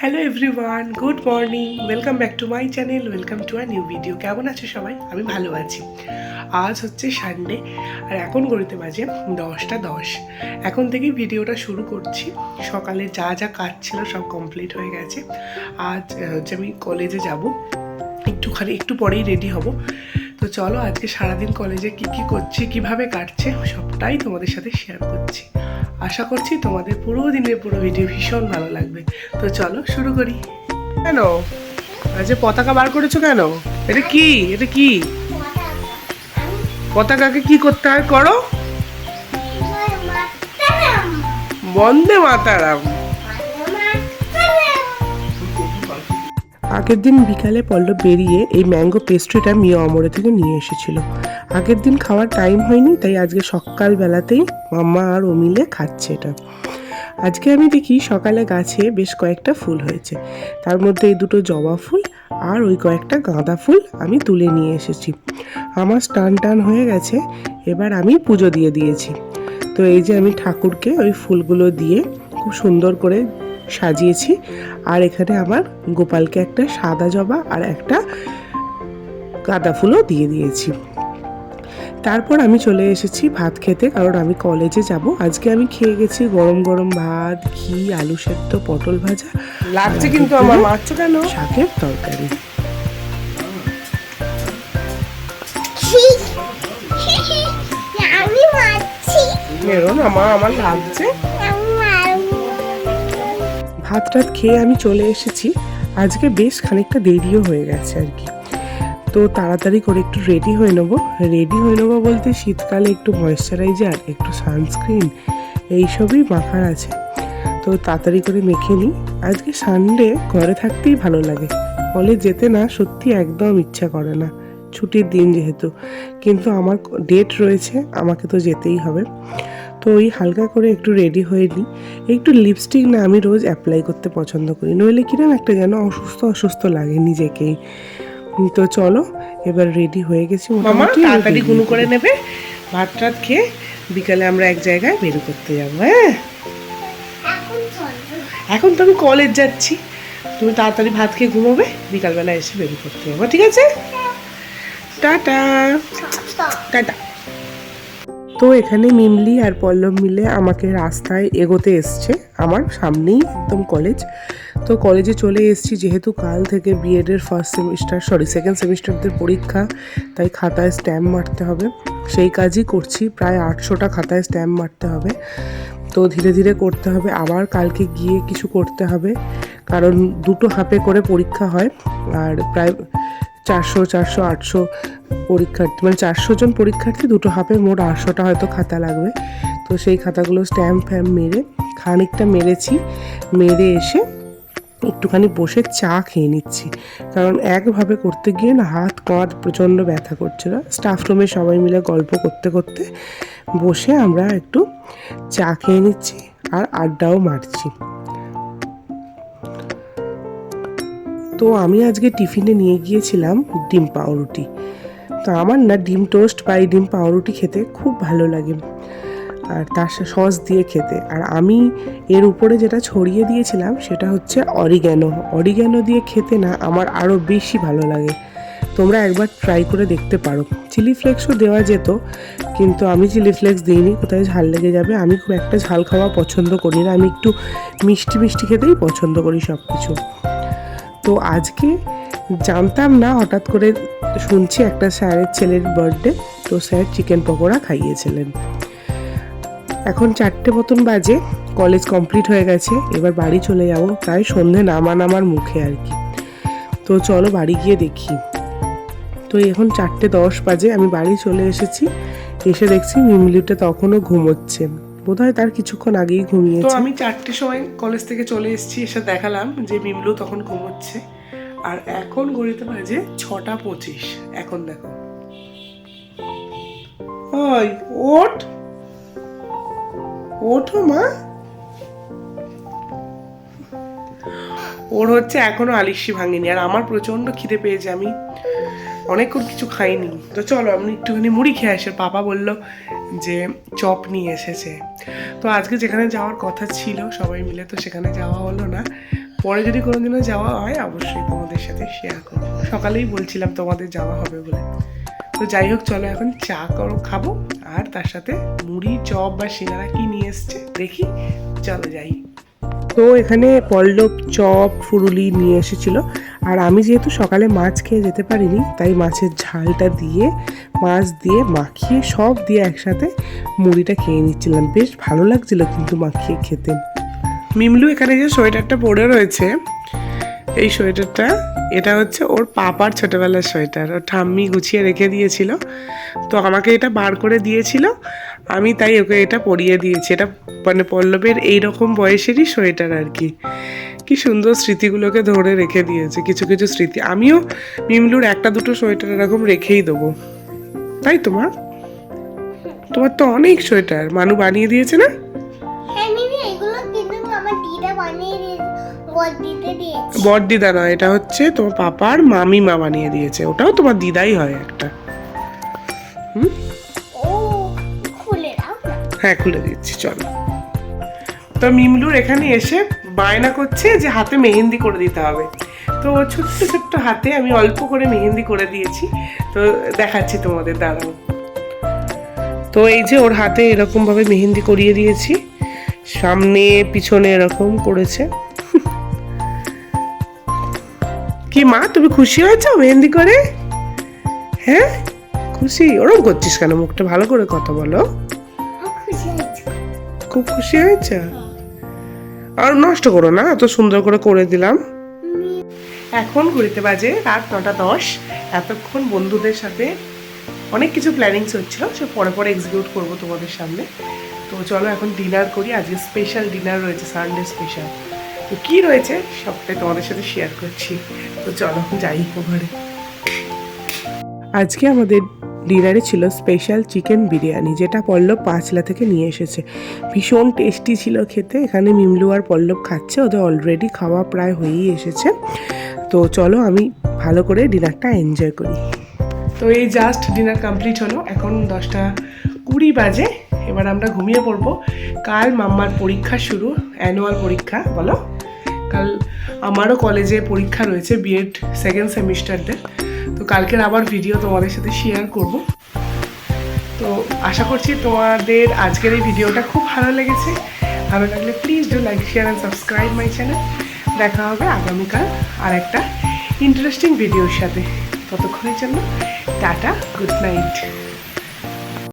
Hello everyone good morning welcome back to my channel welcome to a new video কেমন আছো সবাই? আমি ভালো আছি। আজ হচ্ছে সানডে আর এখন গড়িতে বাজে দশটা দশ। এখন থেকেই ভিডিওটা শুরু করছি। সকালে যা যা কাজ ছিল সব কমপ্লিট হয়ে গেছে। আজ হচ্ছে আমি কলেজে যাব। একটুখানি, একটু পরেই রেডি হব। তো চলো আজকে সারাদিন কলেজে কি কি করছি, কীভাবে কাটছে, সবটাই তোমাদের সাথে শেয়ার করছি। আশা করছি তোমাদের পুরো দিনের পুরো ভিডিও ভীষণ ভালো লাগবে। তো চলো শুরু করি। কেন? আজ পতাকা বার করেছ কেন? এটা কি? এটা কি? পতাকাকে কি করতে হয় করো? বন্দে মাতারাম। আগের দিন বিকালে পল্লব বেরিয়ে এই ম্যাঙ্গো পেস্ট্রিটা মিয়া অমরে থেকে নিয়ে এসেছিল। আগের দিন খাওয়ার টাইম হয়নি, তাই আজকে সকালবেলাতেই মাম্মা আর ও মিলে খাচ্ছে এটা। আজকে আমি দেখি সকালে গাছে বেশ কয়েকটা ফুল হয়েছে। তার মধ্যে এই দুটো জবা ফুল আর ওই কয়েকটা গাঁদা ফুল আমি তুলে নিয়ে এসেছি। আমার স্টান টান হয়ে গেছে, এবার আমি পুজো দিয়ে দিয়েছি। তো এই যে আমি ঠাকুরকে ওই ফুলগুলো দিয়ে খুব সুন্দর করে সাজিয়েছি, আর এখানে আমার গোপালকে একটা সাদা জবা আর একটা গাঁদা ফুলও দিয়ে দিয়েছি। তারপর আমি চলে এসেছি ভাত খেতে কারণ আমি কলেজে যাব। আজকে আমি খেয়ে গেছি গরম গরম ভাত ঘি আলু সেদ্ধ পটল ভাজা। লাগছে কিন্তু আমার মাছ কেন? শাকের তরকারি। আমি মেরো না মা আমার লাগছে। ভাত টাত খেয়ে আমি চলে এসেছি। আজকে বেশ খানিকটা দেরিও হয়ে গেছে আর কি। তো তাড়াতাড়ি করে একটু রেডি হয়ে নেব। রেডি হয়ে নেব বলতে শীতকালে একটু ময়েশ্চারাইজার একটু সানস্ক্রিন এইসবই মাখার আছে। তো তাড়াতাড়ি করে মেখে নিই। আজকে সানডে ঘরে থাকতেই ভালো লাগে। কলেজ যেতে না, সত্যি একদম ইচ্ছা করে না। ছুটির দিন যেহেতু। কিন্তু আমার ডেট রয়েছে, আমাকে তো যেতেই হবে। তো ওই হালকা করে একটু রেডি হয়ে নিই। একটু লিপস্টিক না আমি রোজ অ্যাপ্লাই করতে পছন্দ করি। নইলে কিরম একটা যেন অসুস্থ অসুস্থ লাগে নিজেকেই। তো চলো এবার রেডি হয়ে গেছি মামা তাড়াতাড়ি গুলো করে নেবে ভাত টাত খেয়ে বিকালে আমরা এক জায়গায় বের করতে যাব হ্যাঁ? এখন এখন তো আমি কলেজ যাচ্ছি তুমি তাড়াতাড়ি ভাত খেয়ে ঘুমোবে বিকালবেলা এসে বের করতে যাব ঠিক আছে? টাটা। টাটা। তো এখানে মিমলি আর পল্লব মিলে আমাকে রাস্তায় এগোতে এসছে, আমার সামনেই একদম কলেজ তো কলেজে চলে এসেছি, যেহেতু কাল থেকে বিএডের ফার্স্ট সেমিস্টার সরি সেকেন্ড সেমিস্টারদের পরীক্ষা, তাই খাতায় স্ট্যাম্প মারতে হবে। সেই কাজই করছি, প্রায় আটশোটা খাতায় স্ট্যাম্প মারতে হবে। তো ধীরে ধীরে করতে হবে, আবার কালকে গিয়ে কিছু করতে হবে, কারণ দুটো হাফে করে পরীক্ষা হয়, আর প্রায় চারশো চারশো, আটশো পরীক্ষার্থী মানে চারশো জন পরীক্ষার্থী দুটো হাফে মোট আটশোটা হয়তো খাতা লাগবে। তো সেই খাতাগুলো স্ট্যাম্প ফ্যাম্প মেরে খানিকটা মেরেছি, মেরে এসে একটুখানি বসে চা খেয়ে নিচ্ছি। কারণ একভাবে করতে গিয়ে না হাত, কাঁধ প্রচণ্ড ব্যথা করছিল স্টাফ রুমে সবাই মিলে গল্প করতে করতে বসে আমরা একটু চা খেয়ে নিচ্ছি আর আড্ডাও মারছি। তো আমি আজকে টিফিনে নিয়ে গিয়েছিলাম ডিম পাউরুটি। তো আমার না ডিম টোস্ট বা ডিম পাউরুটি খেতে খুব ভালো লাগে আর তার সস দিয়ে খেতে। আর আমি এর উপরে যেটা ছড়িয়ে দিয়েছিলাম সেটা হচ্ছে অরিগ্যানো। অরিগ্যানো দিয়ে খেতে না আমার আরও বেশি ভালো লাগে। তোমরা একবার ট্রাই করে দেখতে পারো। চিলি ফ্লেক্সও দেওয়া যেত, কিন্তু আমি চিলি ফ্লেক্স দিইনি, কোথায় ঝাল লেগে যাবে। আমি খুব একটা ঝাল খাওয়া পছন্দ করি না। আমি একটু মিষ্টি মিষ্টি খেতেই পছন্দ করি সব কিছু তো আজকে জানতাম না, হঠাৎ করে শুনছি একটা স্যারের ছেলের বার্থডে তো স্যার চিকেন পকোড়া খাইয়েছিলেন। এখন চারটে মতন বাজে কলেজ কমপ্লিট হয়ে গেছে, এবার বাড়ি চলে যাব প্রায় সন্ধে নামা নামার মুখে আর কি। তো চলো বাড়ি গিয়ে দেখি। তো এখন চারটে দশ বাজে, আমি বাড়ি চলে এসেছি, এসে দেখছি মিমলিটা তখনও ঘুমোচ্ছে। বোধহয় তার কিছুক্ষণ আগেই ঘুমিয়েছে। তো আমি চারটের সময় কলেজ থেকে চলে এসেছি, এসে দেখালাম যে মিমলু তখন ঘুমোচ্ছে। আর এখন ঘড়িতে বাজে ছটা পঁচিশ। এখন দেখো। ওই, ওঠ। ওঠো মা। ওর হচ্ছে এখনও আলিশি ভাঙেনি। আর আমার প্রচণ্ড খিদে পেয়েছে। আমি অনেকক্ষণ কিছু খাইনি। তো চলো, আমি একটুখানি মুড়ি খেয়ে আসি। পাপা বলল যে, চপ নিয়ে এসেছে। তো আজকে যেখানে যাওয়ার কথা ছিল, সবাই মিলে তো সেখানে যাওয়া হলো না। পরে যদি কোনোদিনও যাওয়া হয়, অবশ্যই তোমাদের সাথে শেয়ার করব। সকালেই বলছিলাম তোমাদের যাওয়া হবে বলে। তো যাই হোক, চলো এখন চা করো, খাব। আর তার সাথে মুড়ি, চপ বা সিঙ্গারা কি নিয়ে এসছে, দেখি। চলো যাই। তো এখানে পল্লব চপ, ফুরুলি নিয়ে এসেছিল। আর আমি যেহেতু সকালে মাছ খেয়ে যেতে পারিনি, তাই মাছের ঝালটা দিয়ে, মাছ দিয়ে মাখিয়ে সব দিয়ে একসাথে মুড়িটা খেয়ে নিচ্ছিলাম। বেশ ভালো লাগছিল কিন্তু মাখিয়ে খেতে। মিমলু, এখানে যে সোয়েটারটা পরে রয়েছে, এই সোয়েটারটা, এটা হচ্ছে ওর পাপার ছোটবেলার সোয়েটার। ওর ঠাম্মি গুছিয়ে রেখে দিয়েছিল। তো আমাকে এটা বার করে দিয়েছিল। আমি তাই ওকে এটা পরিয়ে দিয়েছি। এটা মানে পল্লবের এই রকম বয়সেরই সোয়েটার আর কি। কি সুন্দর স্মৃতিগুলোকে ধরে রেখে দিয়েছে কিছু কিছু স্মৃতি। আমিও মিমলুর একটা দুটো সোয়েটার এরকম রেখেই দেবো। তাই তোমার তোমার তো অনেক সোয়েটার। মানু বানিয়ে দিয়েছে না? হ্যাঁ বড় দিদা নয় এটা হচ্ছে তোমার পাপার মামিমা বানিয়ে দিয়েছে। ওটাও তোমার দিদাই হয় একটা। না হ্যাঁ খুলে দিচ্ছি চলো। তো মিমলুর এখানে এসে বায়না করছে যে হাতে মেহেন্দি করে দিতে হবে। তো ছোট্ট ছোট্ট হাতে আমি অল্প করে মেহেন্দি করে দিয়েছি। তো দেখাচ্ছি তোমাদের দাঁড়াও। তো এই যে ওর হাতে এরকমভাবে মেহেন্দি করিয়ে দিয়েছি। সামনে পিছনে এরকম করেছে। কি মা তুমি খুশি হয়েছো মেহেন্দি করে? হ্যাঁ? খুশি? ওরম করছিস কেন? মুখটা ভালো করে কথা বলো। খুব খুশি হয়েছে। আর নষ্ট করো না এত সুন্দর করে করে দিলাম। এখন ঘুরিতে বাজে রাত নটা দশ। এতক্ষণ বন্ধুদের সাথে অনেক কিছু প্ল্যানিংস হচ্ছিল সে পরে পরে এক্সিকিউট করব তোমাদের সামনে। তো চলো এখন ডিনার করি। আজকে স্পেশাল ডিনার রয়েছে সানডে স্পেশাল তো কী রয়েছে সবটাই তোমাদের সাথে শেয়ার করছি। তো চলো যাই ওভারে আজকে আমাদের ডিনারে ছিল স্পেশাল চিকেন বিরিয়ানি, যেটা পল্লব পাঁচলা থেকে নিয়ে এসেছে। ভীষণ টেস্টি ছিল খেতে। এখানে মিমলু আর পল্লব খাচ্ছে, ওদের অলরেডি খাওয়া প্রায় হয়েই এসেছে। তো চলো আমি ভালো করে ডিনারটা এনজয় করি। তো এই জাস্ট ডিনার কমপ্লিট হলো, এখন দশটা কুড়ি বাজে। এবার আমরা ঘুমিয়ে পড়ব। কাল মাম্মার পরীক্ষা শুরু অ্যানুয়াল পরীক্ষা, বলো? কাল আমারও কলেজে পরীক্ষা রয়েছে বিএড সেকেন্ড সেমিস্টারদের তো কালকের আবার ভিডিও তোমাদের সাথে শেয়ার করব। তো আশা করছি তোমাদের আজকের এই ভিডিওটা খুব ভালো লেগেছে। ভালো লাগলে please do like share and subscribe my channel দেখা হবে আগামীকাল আর একটা ইন্টারেস্টিং ভিডিওর সাথে। ততক্ষণের জন্য টাটা গুড নাইট